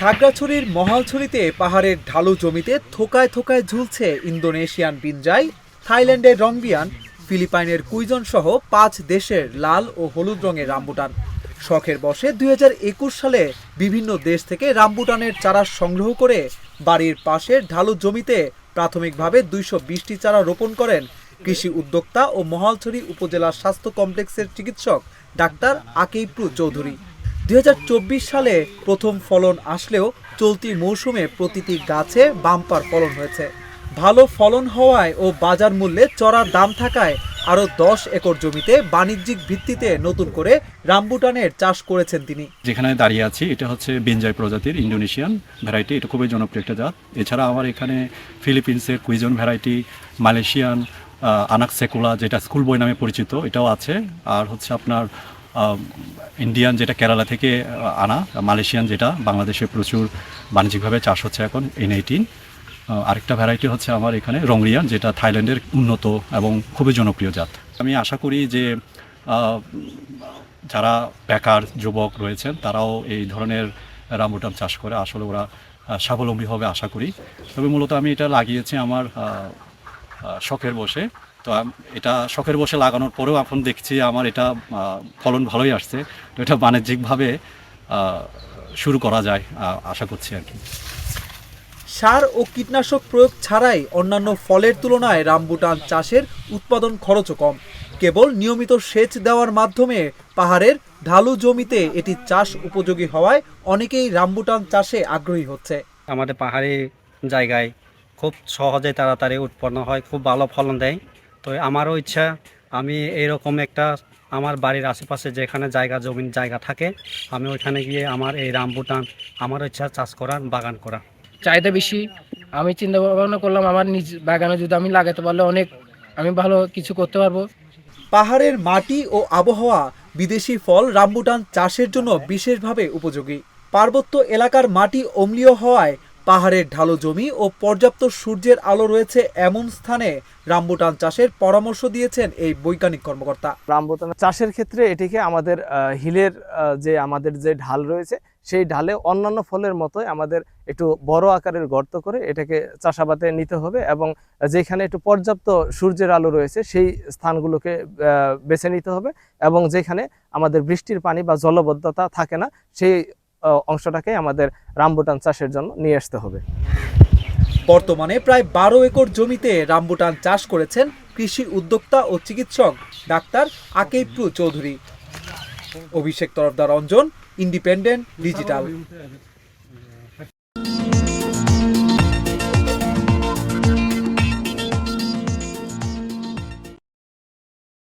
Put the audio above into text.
খাগড়াছড়ির মহালছড়িতে পাহাড়ের ঢালু জমিতে থোকায় থোকায় ঝুলছে ইন্দোনেশিয়ান বিনজাই, থাইল্যান্ডের রংবিয়ান, ফিলিপাইনের কুইজন সহ পাঁচ দেশের লাল ও হলুদ রঙের রামবুটান। শখের বসে দুই হাজার একুশ সালে বিভিন্ন দেশ থেকে রামবুটানের চারা সংগ্রহ করে বাড়ির পাশের ঢালু জমিতে প্রাথমিকভাবে দুইশো বিশটি চারা রোপণ করেন কৃষি উদ্যোক্তা ও মহালছড়ি উপজেলা স্বাস্থ্য কমপ্লেক্সের চিকিৎসক ডাক্তার আকেইপ্রু চৌধুরী। দুই হাজার চব্বিশ সালে প্রথম ফলন আসলেও চলতি মৌসুমে প্রতিটি গাছে বাম্পার ফলন হয়েছে। ভালো ফলন হওয়ায় ও বাজার মূল্যে চড়া দাম থাকায় আরও দশ একর জমিতে বাণিজ্যিক ভিত্তিতে নতুন করে রামবুটানের চাষ করেছেন তিনি। যেখানে দাঁড়িয়ে আছি, এটা হচ্ছে বেঞ্জয় প্রজাতির ইন্দোনেশিয়ান ভ্যারাইটি। এটা খুবই জনপ্রিয় একটা জাত। এছাড়া আমার এখানে ফিলিপিন্সের Quezon variety, Malaysian Anak Sekolah যেটা স্কুল বই নামে পরিচিত, এটাও আছে। আর হচ্ছে আপনার ইন্ডিয়ান যেটা কেরালা থেকে আনা, মালয়েশিয়ান যেটা, বাংলাদেশে প্রচুর বাণিজ্যিকভাবে চাষ হচ্ছে এখন এন এইটিন আরেকটা ভ্যারাইটি হচ্ছে আমার এখানে রংরিয়ান, যেটা থাইল্যান্ডের উন্নত এবং খুবই জনপ্রিয় জাত। আমি আশা করি যে যারা বেকার যুবক রয়েছেন, তারাও এই ধরনের রামবুটান চাষ করে, আসলে ওরা স্বাবলম্বী হবে আশা করি। তবে মূলত আমি এটা লাগিয়েছি আমার শখের বসে। তো এটা শখের বসে লাগানোর পরেও এখন দেখছি আমার এটা ফলন ভালোই আসছে। তো এটা বাণিজ্যিকভাবে শুরু করা যায় আশা করছি আর কি। সার ও কীটনাশক প্রয়োগ ছাড়াই অন্যান্য ফলের তুলনায় রামবুটান চাষের উৎপাদন খরচও কম। কেবল নিয়মিত সেচ দেওয়ার মাধ্যমে পাহাড়ের ঢালু জমিতে এটি চাষ উপযোগী হওয়ায় অনেকেই রামবুটান চাষে আগ্রহী হচ্ছে। আমাদের পাহাড়ি জায়গায় খুব সহজে তাড়াতাড়ি উৎপন্ন হয় খুব ভালো ফলন দেয়। তো আমারও ইচ্ছা আমি এইরকম একটা আমার বাড়ির আশেপাশে যেখানে জায়গা জমিন জায়গা থাকে আমি ওইখানে গিয়ে আমার এই রামবুটান আমার ইচ্ছা চাষ করার বাগান করা চাহিদা বেশি। আমি চিন্তা ভাবনা করলাম আমার নিজ বাগানে যদি আমি লাগাতে পারলে অনেক আমি ভালো কিছু করতে পারব। পাহাড়ের মাটি ও আবহাওয়া বিদেশি ফল রামবুটান চাষের জন্য বিশেষভাবে উপযোগী। পার্বত্য এলাকার মাটি অম্লীয় হওয়ায় পাহাড়ের ঢালু জমি ও পর্যাপ্ত সূর্যের আলো রয়েছে এমন স্থানে। রামবুটান চাষের পরামর্শ দিয়েছেন এই বৈজ্ঞানিক কর্মকর্তা। রামবুটান চাষের ক্ষেত্রে এটিকে আমাদের হিলের যে আমাদের যে ঢাল রয়েছে, সেই ঢালে অন্যান্য ফলের মতোই আমাদের একটু বড় আকারের গর্ত করে এটাকে চাষাবাদে নিতে হবে এবং যেখানে একটু পর্যাপ্ত সূর্যের আলো রয়েছে, সেই স্থানগুলোকে বেছে নিতে হবে এবং যেখানে আমাদের বৃষ্টির পানি বা জলবদ্ধতা থাকে না, সেই অংশটাকে আমাদের রামবুটান চাষের জন্য নিয়ে আসতে হবে। বর্তমানে প্রায় বারো একর জমিতে রামবুটান চাষ করেছেন কৃষি উদ্যোক্তা ও চিকিৎসক doctor Akeipru Chowdhury. Abhishek Tarafdar Ranjan independent, digital.